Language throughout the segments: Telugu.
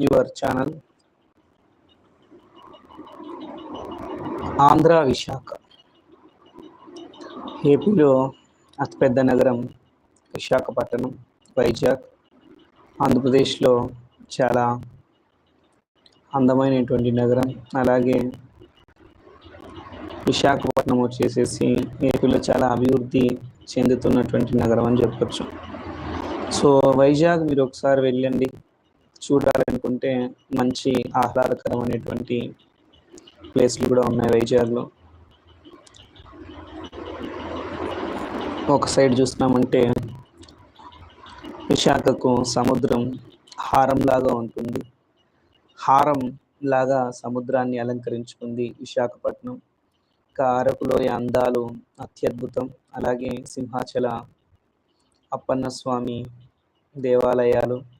Your channel Andhra Visakha. ఏపీలో అతిపెద్ద నగరం విశాఖపట్నం వైజాగ్ ఆంధ్రప్రదేశ్లో చాలా అందమైనటువంటి నగరం. అలాగే విశాఖపట్నం వచ్చేసేసి ఏపీలో చాలా అభివృద్ధి చెందుతున్నటువంటి నగరం అని చెప్పచ్చు. సో వైజాగ్ మీరు ఒకసారి వెళ్ళండి. చూడాలనుకుంటే మంచి ఆహ్లాదకరమైనటువంటి ప్లేస్లు కూడా ఉన్నాయి వైజాగ్లో. ఒక సైడ్ చూస్తున్నామంటే విశాఖకు సముద్రం హారం లాగా ఉంటుంది. హారం లాగా సముద్రాన్ని అలంకరించుకుంది విశాఖపట్నం. ఇంకా అరకులోయ అందాలు అత్యద్భుతం. అలాగే సింహాచల అప్పన్న స్వామి దేవాలయాలు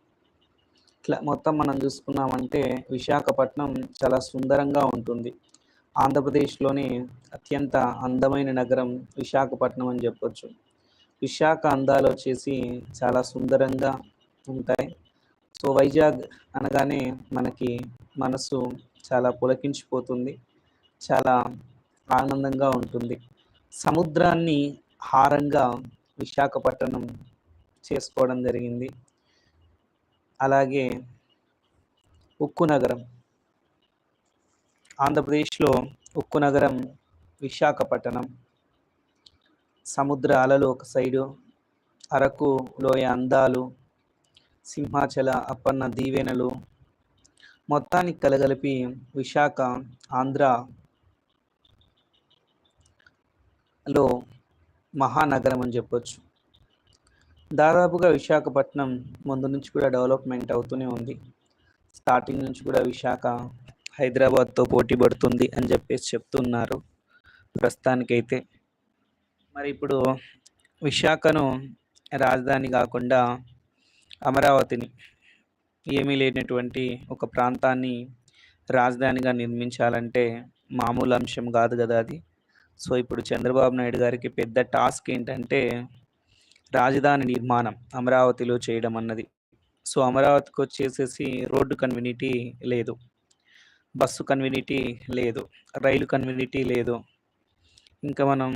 ఇట్లా మొత్తం మనం చూసుకున్నామంటే విశాఖపట్నం చాలా సుందరంగా ఉంటుంది. ఆంధ్రప్రదేశ్లోని అత్యంత అందమైన నగరం విశాఖపట్నం అని చెప్పొచ్చు. విశాఖ అందాలు వచ్చేసి చాలా సుందరంగా ఉంటాయి. సో వైజాగ్ అనగానే మనకి మనసు చాలా పులకించిపోతుంది. చాలా ఆనందంగా ఉంటుంది. సముద్రాన్ని హారంగా విశాఖపట్నం చేసుకోవడం జరిగింది. అలాగే ఉక్కు నగరం. ఆంధ్రప్రదేశ్లో ఉక్కు నగరం విశాఖపట్నం. సముద్ర అలలు ఒక సైడు అరకు లోయ అందాలు సింహాచల అప్పన్న దీవెనలు. మొత్తానికి కలగలిపి విశాఖ ఆంధ్ర లో మహానగరం అని చెప్పొచ్చు. దాదాపుగా విశాఖపట్నం ముందు నుంచి కూడా డెవలప్మెంట్ అవుతూనే ఉంది. స్టార్టింగ్ నుంచి కూడా విశాఖ హైదరాబాద్తో పోటీ పడుతుంది అని చెప్పేసి చెప్తున్నారు ప్రస్తుతానికైతే. మరి ఇప్పుడు విశాఖను రాజధాని కాకుండా అమరావతిని ఏమీ లేనటువంటి ఒక ప్రాంతాన్ని రాజధానిగా నిర్మించాలంటే మామూలు అంశం కాదు కదా అది. సో ఇప్పుడు చంద్రబాబు నాయుడు గారికి పెద్ద టాస్క్ ఏంటంటే రాజధాని నిర్మాణం అమరావతిలో చేయడం అన్నది. సో అమరావతికి వచ్చేసేసి రోడ్డు కన్వీనిటీ లేదు. బస్సు కన్వీనిటీ లేదు. రైలు కన్వీనిటీ లేదు. ఇంకా మనం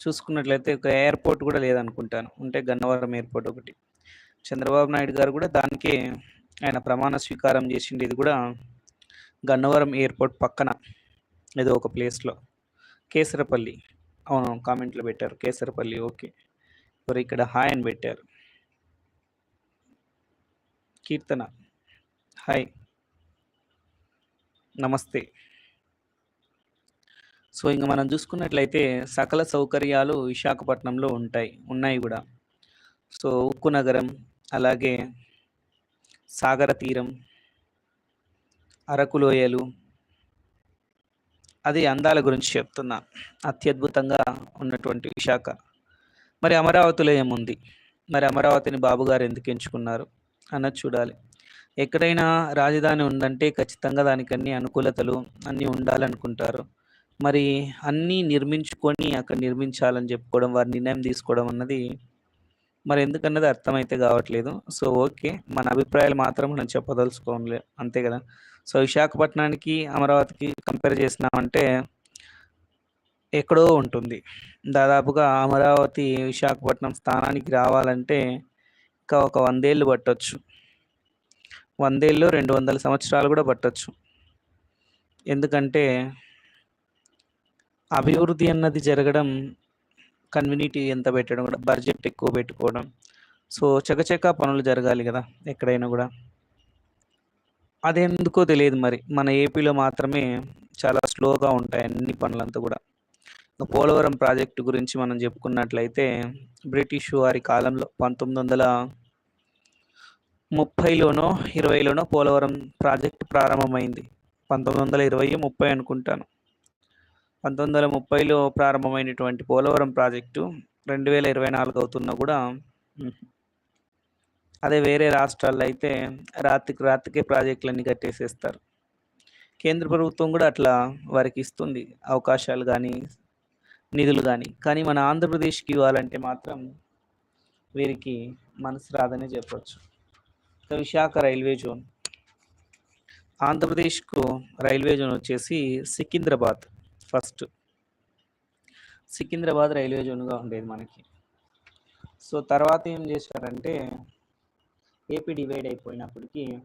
చూసుకున్నట్లయితే ఒక ఎయిర్పోర్ట్ కూడా లేదనుకుంటాను. ఉంటే గన్నవరం ఎయిర్పోర్ట్ ఒకటి. చంద్రబాబు నాయుడు గారు కూడా దానికే ఆయన ప్రమాణ స్వీకారం చేసిండేది కూడా గన్నవరం ఎయిర్పోర్ట్ పక్కన. ఏదో ఒక ప్లేస్లో. కేసరపల్లి. అవును కామెంట్లో పెట్టారు. కేసరపల్లి ఓకే. ఎవరు ఇక్కడ హాయ్ అని పెట్టారు. కీర్తన. హాయ్. నమస్తే. సో ఇంకా మనం చూసుకున్నట్లయితే సకల సౌకర్యాలు విశాఖపట్నంలో ఉంటాయి. ఉన్నాయి కూడా. సో ఉక్కు నగరం అలాగే సాగర తీరం అరకు లోయలు అది అందాల గురించి చెప్తున్నా. అత్యద్భుతంగా ఉన్నటువంటి విశాఖ. మరి అమరావతిలో ఏముంది? మరి అమరావతిని బాబుగారు ఎందుకు ఎంచుకున్నారు? అన్నది చూడాలి. ఎక్కడైనా రాజధాని ఉందంటే ఖచ్చితంగా దానికి అన్ని అనుకూలతలు అన్నీ ఉండాలనుకుంటారు. మరి అన్నీ నిర్మించుకొని అక్కడ నిర్మించాలని చెప్పుకోవడం వారి నిర్ణయం తీసుకోవడం అన్నది మరి ఎందుకన్నది అర్థమైతే కావట్లేదు. So okay. మన అభిప్రాయాలు మాత్రం మనం చెప్పదలుచుకోలే అంతే కదా. సో విశాఖపట్నానికి అమరావతికి కంపేర్ చేసినామంటే ఎక్కడో ఉంటుంది. దాదాపుగా అమరావతి విశాఖపట్నం స్థానానికి రావాలంటే ఇంకా ఒక వందేళ్ళు పట్టవచ్చు వందేళ్ళు రెండు వందల సంవత్సరాలు కూడా పట్టవచ్చు ఎందుకంటే అభివృద్ధి అన్నది జరగడం కన్వీనిటీ ఎంత పెట్టడం కూడా బడ్జెట్ ఎక్కువ పెట్టుకోవడం. సో చకచక పనులు జరగాలి కదా ఎక్కడైనా కూడా. అదెందుకో తెలియదు మరి. మన ఏపీలో మాత్రమే చాలా స్లోగా ఉంటాయి అన్ని పనులంతా కూడా. పోలవరం ప్రాజెక్టు గురించి మనం చెప్పుకున్నట్లయితే బ్రిటిష్ వారి కాలంలో పంతొమ్మిది వందల ముప్పైలోనో ఇరవైలోనో పోలవరం ప్రాజెక్టు ప్రారంభమైంది. పంతొమ్మిది వందల ఇరవై ముప్పై అనుకుంటాను. పంతొమ్మిది వందల ముప్పైలో ప్రారంభమైనటువంటి పోలవరం ప్రాజెక్టు రెండు వేల ఇరవై నాలుగు అవుతున్నా కూడా అదే వేరే రాష్ట్రాల్లో అయితే రాత్రికి రాత్రికే ప్రాజెక్టులన్నీ కట్టేసేస్తారు. కేంద్ర ప్రభుత్వం కూడా అట్లా వారికి ఇస్తుంది అవకాశాలు కానీ నిధులు కానీ. కానీ మన ఆంధ్రప్రదేశ్కి ఇవ్వాలంటే మాత్రం వీరికి మనసు రాదనే చెప్పచ్చు. Visakha railway zone. ఆంధ్రప్రదేశ్కు రైల్వే జోన్ వచ్చేసి సికింద్రాబాద్. ఫస్ట్. సికింద్రాబాద్ రైల్వే జోన్గా ఉండేది మనకి. సో తర్వాత ఏం చేశారంటే ఏపీ డివైడ్ అయిపోయినప్పటికీ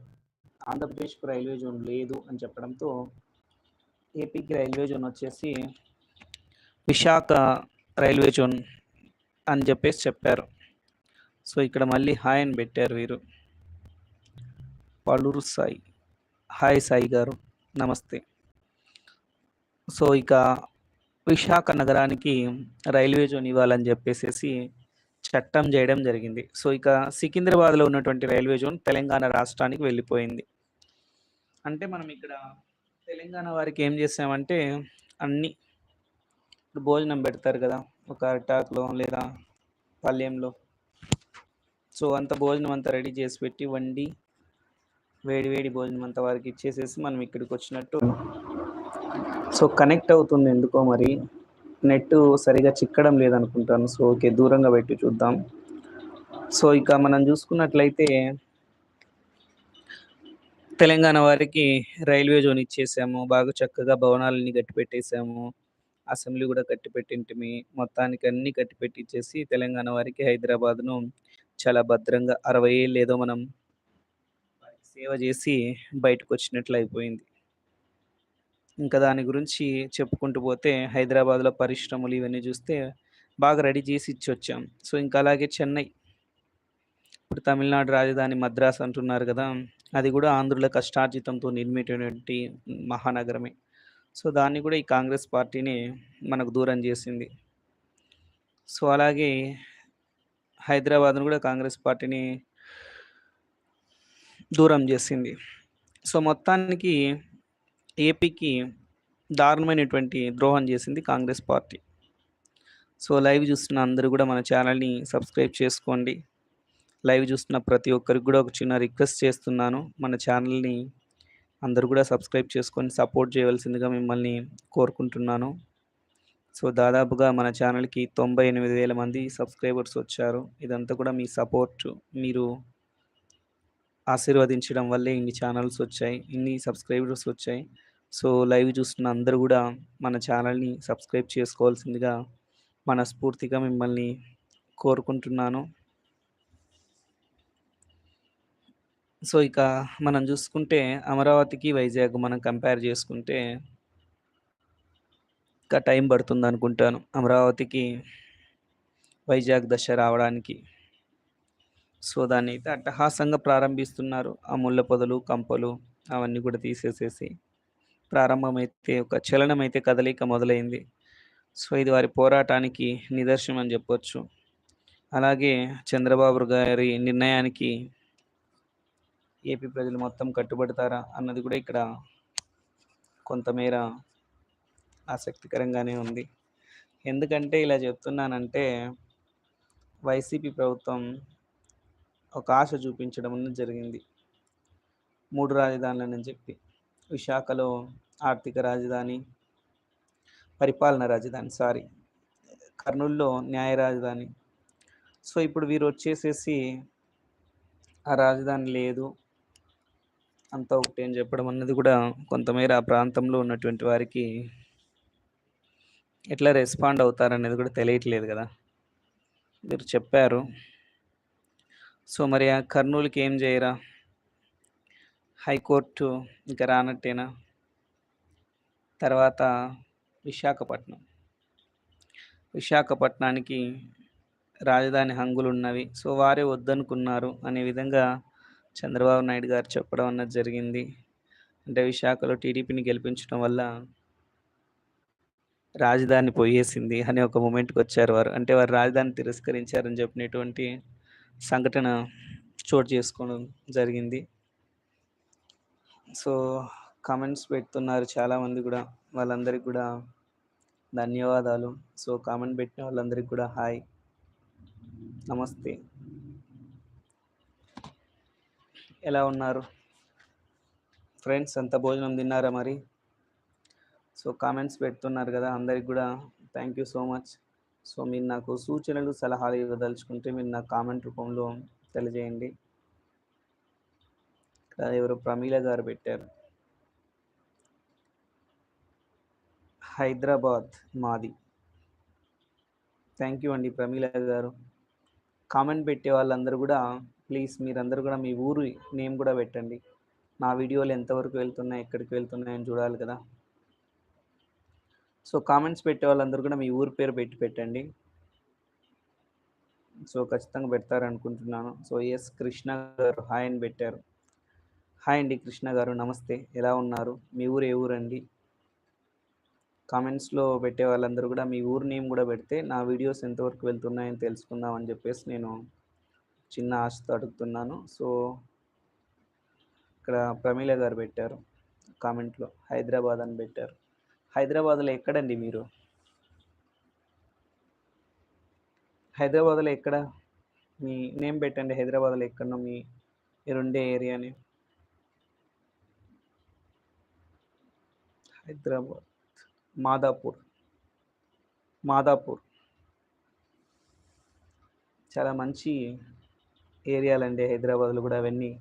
ఆంధ్రప్రదేశ్కు రైల్వే జోన్ లేదు అని చెప్పడంతో ఏపీకి రైల్వే జోన్ వచ్చేసి విశాఖ రైల్వే జోన్ అని చెప్పేసి చెప్పారు. సో ఇక్కడ మళ్ళీ హాయ్ అని పెట్టారు వీరు. పలురు సాయి హాయ్ సాయి గారు. నమస్తే. సో ఇక విశాఖ నగరానికి రైల్వే జోన్ ఇవ్వాలని చెప్పేసి చట్టం చేయడం జరిగింది. సో ఇక సికింద్రాబాద్లో ఉన్నటువంటి రైల్వే జోన్ తెలంగాణ రాష్ట్రానికి వెళ్ళిపోయింది. అంటే మనం ఇక్కడ తెలంగాణ వారికి ఏం చేసామంటే అన్ని ఇప్పుడు భోజనం పెడతారు కదా ఒక అటాక్లో లేదా పల్లెంలో. సో అంత భోజనం అంతా రెడీ చేసి పెట్టి వండి వేడి వేడి భోజనం అంతా వారికి ఇచ్చేసేసి మనం ఇక్కడికి వచ్చినట్టు సో కనెక్ట్ అవుతుంది ఎందుకో మరి. నెట్ సరిగా చిక్కడం లేదనుకుంటాను. సో ఓకే దూరంగా పెట్టి చూద్దాం. సో ఇక మనం చూసుకున్నట్లయితే తెలంగాణ వారికి రైల్వే జోన్ ఇచ్చేసాము. బాగా చక్కగా భవనాలని కట్టి పెట్టేసాము అసెంబ్లీ కూడా కట్టి పెట్టింటిమి మొత్తానికి అన్ని కట్టి ఇచ్చేసి తెలంగాణ వారికి హైదరాబాద్ను చాలా భద్రంగా అరవై ఏళ్ళు ఏదో మనం సేవ చేసి బయటకు వచ్చినట్లు అయిపోయింది. ఇంకా దాని గురించి చెప్పుకుంటూ పోతే హైదరాబాద్లో పరిశ్రమలు ఇవన్నీ చూస్తే బాగా రెడీ చేసి ఇచ్చి వచ్చాం సో ఇంకా అలాగే చెన్నై. ఇప్పుడు తమిళనాడు రాజధాని మద్రాస్ అంటున్నారు కదా అది కూడా ఆంధ్రుల కష్టార్జితంతో నిర్మితమైనటువంటి మహానగరమే. సో దాన్ని కూడా ఈ కాంగ్రెస్ పార్టీని మనకు దూరం చేసింది. సో అలాగే హైదరాబాద్ను కూడా కాంగ్రెస్ పార్టీని దూరం చేసింది. సో మొత్తానికి ఏపీకి దారుణమైనటువంటి ద్రోహం చేసింది కాంగ్రెస్ పార్టీ. సో లైవ్ చూస్తున్న అందరూ కూడా మన ఛానల్ని సబ్స్క్రైబ్ చేసుకోండి. లైవ్ చూస్తున్న ప్రతి ఒక్కరికి కూడా ఒక చిన్న రిక్వెస్ట్ చేస్తున్నాను. మన ఛానల్ని అందరూ కూడా సబ్స్క్రైబ్ చేసుకొని సపోర్ట్ చేయవలసిందిగా మిమ్మల్ని కోరుకుంటున్నాను. సో దాదాపుగా మన ఛానల్కి తొంభై ఎనిమిది వేల మంది సబ్స్క్రైబర్స్ వచ్చారు. ఇదంతా కూడా మీ సపోర్ట్ మీరు ఆశీర్వదించడం వల్లే ఇన్ని ఛానల్స్ వచ్చాయి ఇన్ని సబ్స్క్రైబర్స్ వచ్చాయి. సో లైవ్ చూస్తున్న అందరూ కూడా మన ఛానల్ని సబ్స్క్రైబ్ చేసుకోవాల్సిందిగా మనస్ఫూర్తిగా మిమ్మల్ని కోరుకుంటున్నాను. సో ఇక మనం చూసుకుంటే అమరావతికి వైజాగ్ మనం కంపేర్ చేసుకుంటే ఇంకా టైం పడుతుంది అనుకుంటాను అమరావతికి వైజాగ్ దశ రావడానికి. సో దాన్ని అయితే అట్టహాసంగా ప్రారంభిస్తున్నారు. ఆ ముళ్ళ పొదలు కంపలు అవన్నీ కూడా తీసేసేసి ప్రారంభమైతే ఒక చలనం అయితే కదలిక మొదలైంది. సో ఇది వారి పోరాటానికి నిదర్శనం అని చెప్పొచ్చు. అలాగే చంద్రబాబు గారి నిర్ణయానికి ఏపీ ప్రజలు మొత్తం కట్టుబడతారా అన్నది కూడా ఇక్కడ కొంతమేర ఆసక్తికరంగానే ఉంది. ఎందుకంటే ఇలా చెప్తున్నానంటే వైసీపీ ప్రభుత్వం ఒక ఆశ చూపించడం అనేది జరిగింది. మూడు రాజధానులని చెప్పి. విశాఖలో ఆర్థిక రాజధాని పరిపాలన రాజధాని సారీ కర్నూలులో న్యాయ రాజధాని. సో ఇప్పుడు వీరు వచ్చేసేసి ఆ రాజధాని లేదు. అంతా ఒకటి అని చెప్పడం అన్నది కూడా కొంతమేర ఆ ప్రాంతంలో ఉన్నటువంటి వారికి ఎట్లా రెస్పాండ్ అవుతారనేది కూడా తెలియట్లేదు కదా. మీరు చెప్పారు. సో మరి ఆ కర్నూలుకి ఏం చేయరా? హైకోర్టు ఇంకా రానట్టేనా? తర్వాత విశాఖపట్నం. విశాఖపట్నానికి రాజధాని హంగులు ఉన్నవి సో వారే వద్దనుకున్నారు అనే విధంగా చంద్రబాబు నాయుడు గారు చెప్పడం అన్నది జరిగింది. అంటే విశాఖలో టీడీపీని గెలిపించడం వల్ల రాజధాని పోయేసింది అనే ఒక మూమెంట్కి వచ్చారు వారు. అంటే వారు రాజధాని తిరస్కరించారని చెప్పినటువంటి సంఘటన చోటు చేసుకోవడం జరిగింది. సో కామెంట్స్ పెడుతున్నారు చాలామంది కూడా. వాళ్ళందరికీ కూడా ధన్యవాదాలు. సో కామెంట్ పెట్టిన వాళ్ళందరికీ కూడా హాయ్. నమస్తే. ఎలా ఉన్నారు? ఫ్రెండ్స్ అంత భోజనం తిన్నారా మరి? సో కామెంట్స్ పెడుతున్నారు కదా అందరికి కూడా thank you so much. So మీరు నాకు సూచనలు సలహాలు ఇవ్వదలుచుకుంటే మీరు నాకు కామెంట్ రూపంలో తెలియజేయండి ఇక్కడ ఎవరో ప్రమీల గారు పెట్టారు. హైదరాబాద్ మాది. థ్యాంక్ యూ అండి ప్రమీల గారు. కామెంట్ పెట్టే వాళ్ళందరూ కూడా ప్లీజ్ మీరందరూ కూడా మీ ఊరు నేమ్ కూడా పెట్టండి. నా వీడియోలు ఎంతవరకు వెళ్తున్నాయి, ఎక్కడికి వెళ్తున్నాయని చూడాలి కదా! సో, కామెంట్స్ పెట్టే వాళ్ళందరూ కూడా మీ ఊరు పేరు పెట్టి పెట్టండి. సో, ఖచ్చితంగా పెడతారనుకుంటున్నాను. సో, ఎస్ కృష్ణ గారు హాయ్ అని పెట్టారు. హాయ్ అండి కృష్ణ గారు నమస్తే. ఎలా ఉన్నారు? మీ ఊరు ఏ ఊరండి? కామెంట్స్‌లో పెట్టే వాళ్ళందరూ కూడా మీ ఊరు నేమ్ కూడా పెడితే నా వీడియోస్ ఎంతవరకు వెళ్తున్నాయని తెలుసుకుందాం అని చెప్పేసి నేను చిన్న ఆశతో అడుగుతున్నాను. సో ఇక్కడ ప్రమీల గారు పెట్టారు కామెంట్‌లో హైదరాబాద్ అని పెట్టారు. హైదరాబాద్‌లో ఎక్కడండి మీరు? హైదరాబాద్‌లో ఎక్కడ? మీ నేమ్ పెట్టండి హైదరాబాద్‌లో ఎక్కడో మీ మీరుండే ఏరియాని. హైదరాబాద్ మాదాపూర్. మాదాపూర్. చాలా మంచి ఏరియాలండి హైదరాబాద్‌లో కూడా అవన్నీ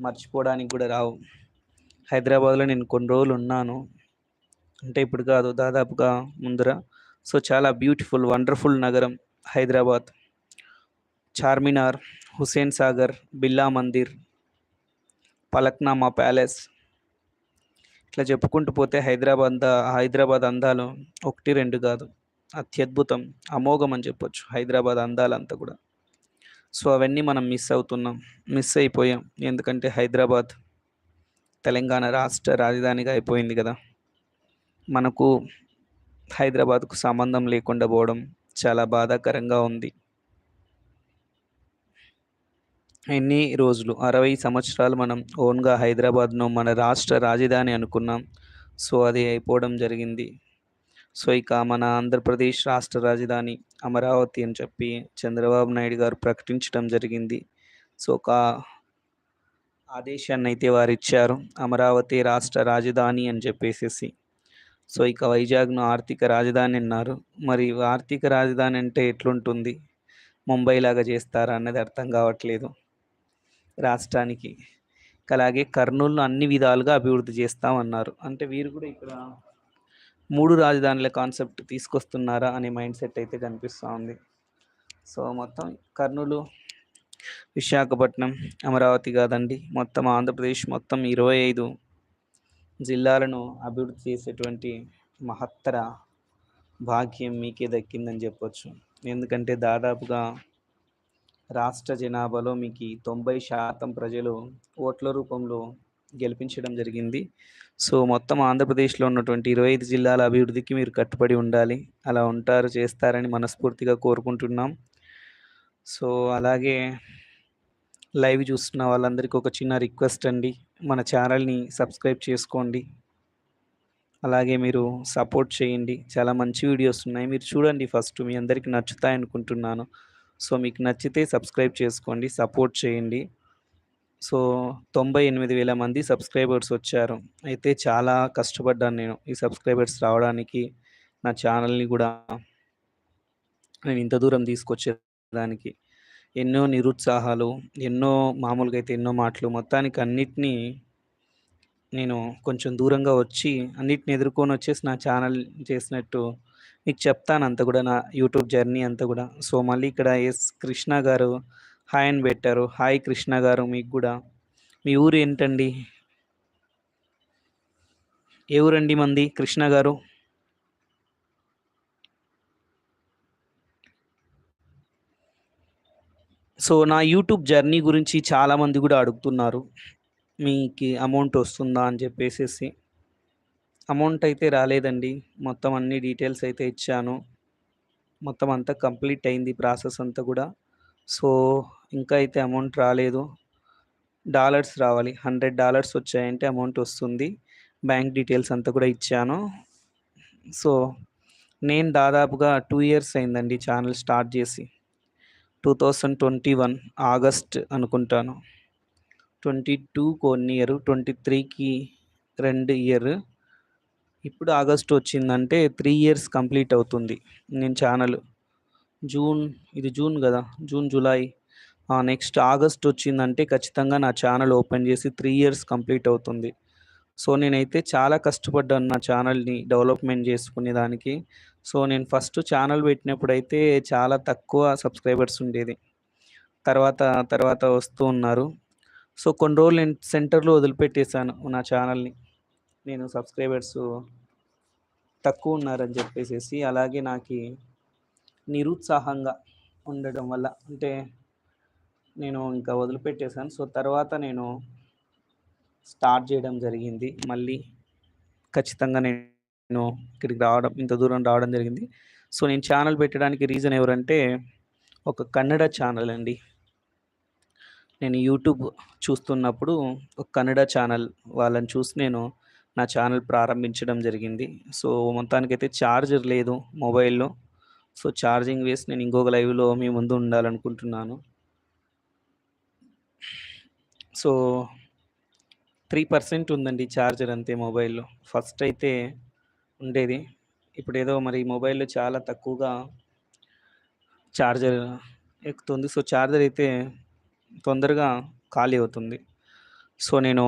మర్చిపోవడానికి కూడా రావు. హైదరాబాద్‌లో నేను కొన్ని రోజులు ఉన్నాను. అంటే ఇప్పుడు కాదు దాదాపుగా ముందర. సో, చాలా బ్యూటిఫుల్ వండర్‌ఫుల్ నగరం హైదరాబాద్. చార్మినార్, హుస్సేన్ సాగర్, బిర్లా మందిర్, పలక్నామా ప్యాలెస్. ఇట్లా చెప్పుకుంటూ పోతే హైదరాబాద్ హైదరాబాద్ అందాలు 1, 2 కాదు. అత్యద్భుతం, అమోఘం అని చెప్పొచ్చు హైదరాబాద్ అందాలంతా కూడా సో, అవన్నీ మనం మిస్ అవుతున్నాం. మిస్ అయిపోయాం. ఎందుకంటే హైదరాబాద్ తెలంగాణ రాష్ట్ర రాజధానిగా అయిపోయింది కదా మనకు హైదరాబాద్‌కు సంబంధం లేకుండా పోవడం చాలా బాధాకరంగా ఉంది. ఎన్ని రోజులు 60 సంవత్సరాలు మనం ఓన్‌గా హైదరాబాద్‌ను మన రాష్ట్ర రాజధాని అనుకున్నాం. సో, అది అయిపోవడం జరిగింది. సో, ఇక మన ఆంధ్రప్రదేశ్ రాష్ట్ర రాజధాని అమరావతి అని చెప్పి చంద్రబాబు నాయుడు గారు ప్రకటించడం జరిగింది. సో, ఒక ఆదేశాన్ని అయితే వారిచ్చారు. అమరావతి రాష్ట్ర రాజధాని అని చెప్పేసేసి. సో, ఇక వైజాగ్‌ను ఆర్థిక రాజధాని అన్నారు. మరి ఆర్థిక రాజధాని అంటే ఎట్లుంటుంది? ముంబై లాగా చేస్తారా అన్నది అర్థం కావట్లేదు. రాష్ట్రానికి. అలాగే కర్నూలును అన్ని విధాలుగా అభివృద్ధి చేస్తామన్నారు. అంటే వీరు కూడా ఇక్కడ మూడు రాజధానుల కాన్సెప్ట్ తీసుకొస్తున్నారా అనే మైండ్ సెట్ అయితే కనిపిస్తూ ఉంది. సో, మొత్తం కర్నూలు, విశాఖపట్నం, అమరావతి కాదండి. మొత్తం ఆంధ్రప్రదేశ్ మొత్తం 25 జిల్లాలను అభివృద్ధి చేసేటువంటి మహత్తర భాగ్యం మీకే దక్కిందని చెప్పొచ్చు. ఎందుకంటే దాదాపుగా రాష్ట్ర జనాభాలో మీకు తొంభై శాతం ప్రజలు ఓట్ల రూపంలో గెలిపించడం జరిగింది. సో, మొత్తం ఆంధ్రప్రదేశ్‌లో ఉన్నటువంటి 25 జిల్లాల అభివృద్ధికి మీరు కట్టుబడి ఉండాలి. అలా ఉంటారు, చేస్తారని మనస్ఫూర్తిగా కోరుకుంటున్నాం. సో, అలాగే లైవ్ చూస్తున్న వాళ్ళందరికీ ఒక చిన్న రిక్వెస్ట్ అండి. మన ఛానల్‌ని సబ్స్క్రైబ్ చేసుకోండి. అలాగే మీరు సపోర్ట్ చేయండి. చాలా మంచి వీడియోస్ ఉన్నాయి. మీరు చూడండి ఫస్ట్ మీ అందరికి నచ్చుతాయనుకుంటున్నాను. సో, మీకు నచ్చితే సబ్స్క్రైబ్ చేసుకోండి. సపోర్ట్ చేయండి. సో, 98,000 మంది సబ్స్క్రైబర్స్ వచ్చారు. అయితే చాలా కష్టపడ్డాను నేను ఈ సబ్స్క్రైబర్స్ రావడానికి. నా ఛానల్‌ని కూడా నేను ఇంత దూరం తీసుకొచ్చేదానికి. ఎన్నో నిరుత్సాహాలు, ఎన్నో మామూలుగా అయితే ఎన్నో మాటలు మొత్తానికి అన్నిటిని నేను కొంచెం దూరంగా వచ్చి అన్నిటిని ఎదుర్కొని వచ్చేసి నా ఛానల్ చేసినట్టు మీకు చెప్తాను అంతా కూడా నా యూట్యూబ్ జర్నీ అంతా కూడా సో, మళ్ళీ ఇక్కడ ఎస్ కృష్ణ గారు హాయ్ అని పెట్టారు. హాయ్ కృష్ణ గారు మీకు కూడా మీ ఊరు ఏంటండి? ఏ ఊరండి మంది కృష్ణ గారు? సో, నా యూట్యూబ్ జర్నీ గురించి చాలామంది కూడా అడుగుతున్నారు. మీకు అమౌంట్ వస్తుందా అని చెప్పేసేసి. అమౌంట్ అయితే రాలేదండి. మొత్తం అన్ని డీటెయిల్స్ అయితే ఇచ్చాను. మొత్తం అంతా కంప్లీట్ అయింది ప్రాసెస్ అంతా కూడా సో, ఇంకా అయితే అమౌంట్ రాలేదు. డాలర్స్ రావాలి. $100 వచ్చాయంటే అమౌంట్ వస్తుంది. బ్యాంక్ డీటెయిల్స్ అంతా కూడా ఇచ్చాను. సో, నేను దాదాపుగా టూ ఇయర్స్ అయిందండి ఛానల్ స్టార్ట్ చేసి. 2021 ఆగస్ట్ అనుకుంటాను. 22కి 1 ఇయర్, 23కి 2 ఇయర్. ఇప్పుడు ఆగస్ట్ వచ్చిందంటే త్రీ ఇయర్స్ కంప్లీట్ అవుతుంది. నేను ఛానల్ జూన్ ఇది జూన్ కదా జూన్, జూలై ఆ! నెక్స్ట్ ఆగస్ట్ వచ్చిందంటే ఖచ్చితంగా నా ఛానల్ ఓపెన్ చేసి త్రీ ఇయర్స్ కంప్లీట్ అవుతుంది. సో, నేనైతే చాలా కష్టపడ్డాను నా ఛానల్ని డెవలప్‌మెంట్ చేసుకునే దానికి. సో, నేను ఫస్ట్ ఛానల్ పెట్టినప్పుడైతే చాలా తక్కువ సబ్‌స్క్రైబర్స్ ఉండేది. తర్వాత, తర్వాత వస్తూ ఉన్నారు. సో, కొన్ని రోజులు నేను సెంటర్‌లో వదిలిపెట్టేశాను నా ఛానల్ని నేను సబ్స్క్రైబెర్స్ తక్కువ ఉన్నారని చెప్పేసి అలాగే నాకు నిరుత్సాహంగా ఉండడం వల్ల అంటే నేను ఇంకా వదిలిపెట్టేశాను సో, తర్వాత నేను స్టార్ట్ చేయడం జరిగింది. మళ్ళీ ఖచ్చితంగా నేను ఇక్కడికి రావడం ఇంత దూరం రావడం జరిగింది. సో, నేను ఛానల్ పెట్టడానికి రీజన్ ఎవరంటే ఒక కన్నడ ఛానల్ అండి. నేను యూట్యూబ్ చూస్తున్నప్పుడు ఒక కన్నడ ఛానల్ వాళ్ళని చూసి నేను నా ఛానల్ ప్రారంభించడం జరిగింది. సో, మొత్తానికైతే ఛార్జర్ లేదు మొబైల్‌లో. సో, ఛార్జింగ్ వేసి నేను ఇంకొక లైవ్‌లో మీ ముందు ఉండాలనుకుంటున్నాను. సో త్రీ పర్సెంట్ ఉందండి చార్జర్ అంతే మొబైల్‌లో. ఫస్ట్ అయితే ఉండేది. ఇప్పుడేదో మరి మొబైల్‌లో చాలా తక్కువగా చార్జర్ ఎక్కుతుంది. సో, చార్జర్ అయితే తొందరగా ఖాళీ అవుతుంది. సో, నేను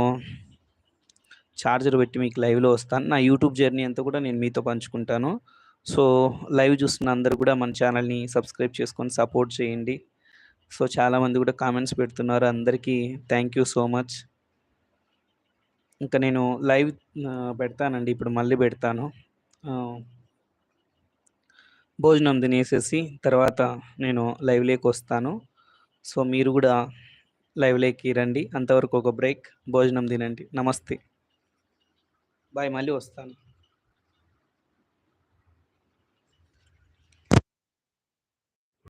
చార్జర్ పెట్టి మీకు లైవ్‌లో వస్తాను. నా యూట్యూబ్ జర్నీ అంతా కూడా నేను మీతో పంచుకుంటాను. సో, లైవ్ చూస్తున్న అందరు కూడా మన ఛానల్ని సబ్‌స్క్రైబ్ చేసుకొని సపోర్ట్ చేయండి. సో, చాలామంది కూడా కామెంట్స్ పెడుతున్నారు. అందరికీ థ్యాంక్ యూ సో మచ్. ఇంకా నేను లైవ్ పెడతానండి. ఇప్పుడు మళ్ళీ పెడతాను. భోజనం తినేసేసి తర్వాత నేను లైవ్‌లోకొస్తాను. సో, మీరు కూడా లైవ్‌లోకి రండి. అంతవరకు ఒక బ్రేక్. భోజనం తినండి. నమస్తే. బాయ్. మళ్ళీ వస్తాను.